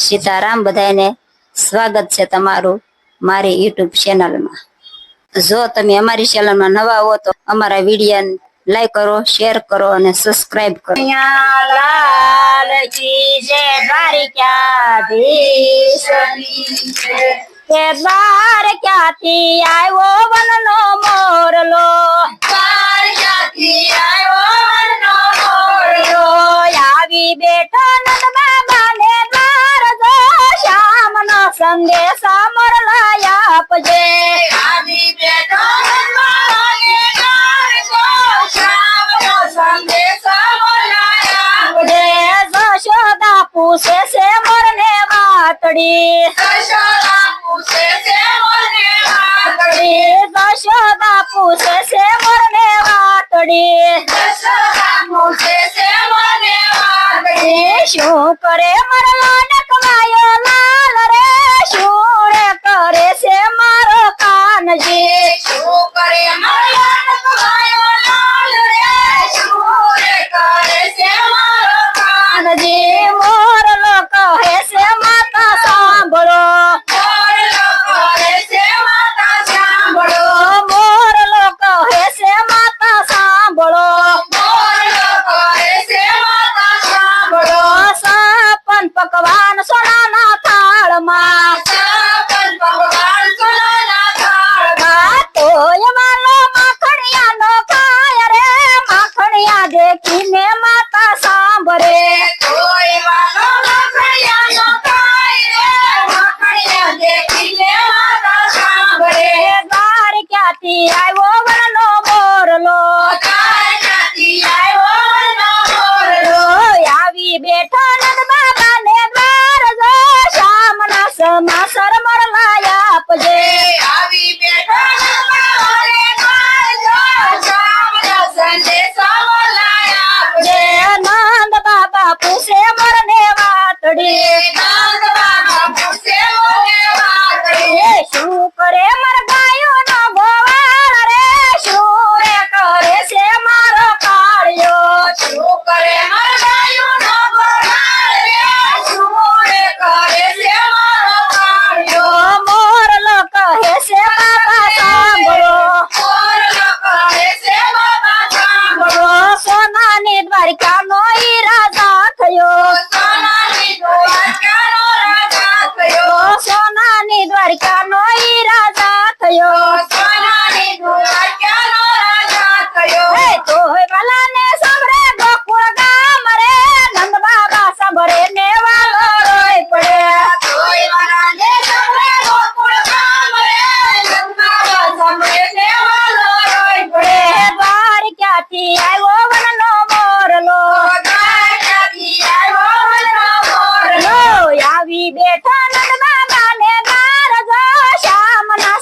સીતારામ બધાને સ્વાગત છે તમારું મારી યુટ્યુબ ચેનલમાં. જો તમે અમારી ચેનલમાં નવા હો તો અમારા વીડિયો લાઈક કરો, શેર કરો અને સબસ્ક્રાઇબ કરો. કે દ્વાર ક્યાંથી આવ્યો વનનો મોરલો. આવી બેઠો નંદ શ્યામનો સંદેશા મોરલા આપજે આપજે જશોદા પૂછે છે મોરને વાતડી વાતડી જશોદા પૂછે છે મોરને વાતડી એ શું કરે મરલો નકવાયો करे अमर 你来吗？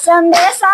શ્યામના સંદેશા મોરલા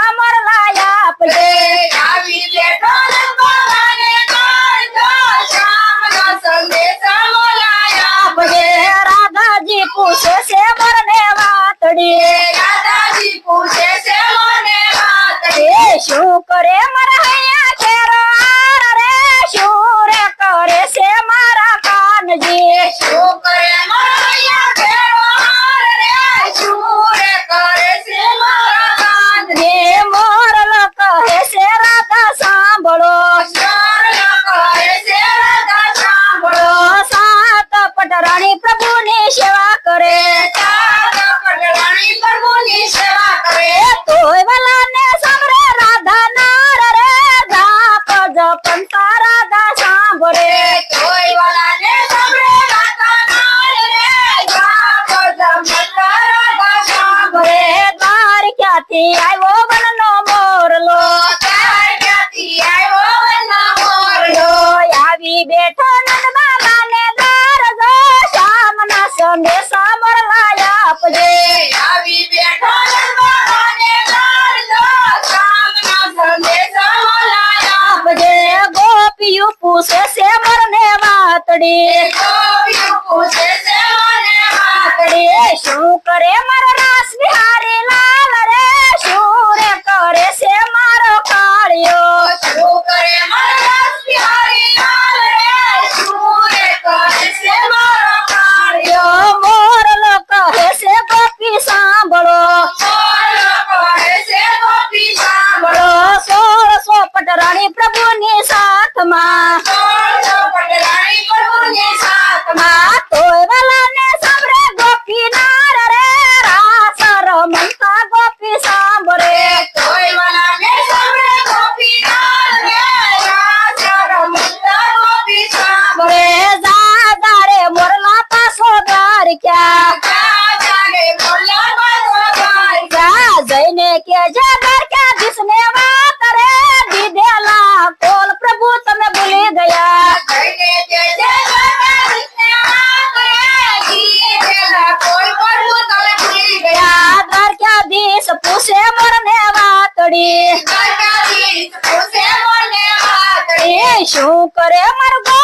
આવી બેઠો નંદ બાબાને દ્વાર જો શ્યામના સંદેશા લાયા આપજે આવી બેઠો નંદબાબાને લાડલો, શ્યામના સંદેશા મોલાયા. આપજે ગોપિયું પૂછે રાણી પ્રભુની સાથમાં. વાતડી શું કરે મારું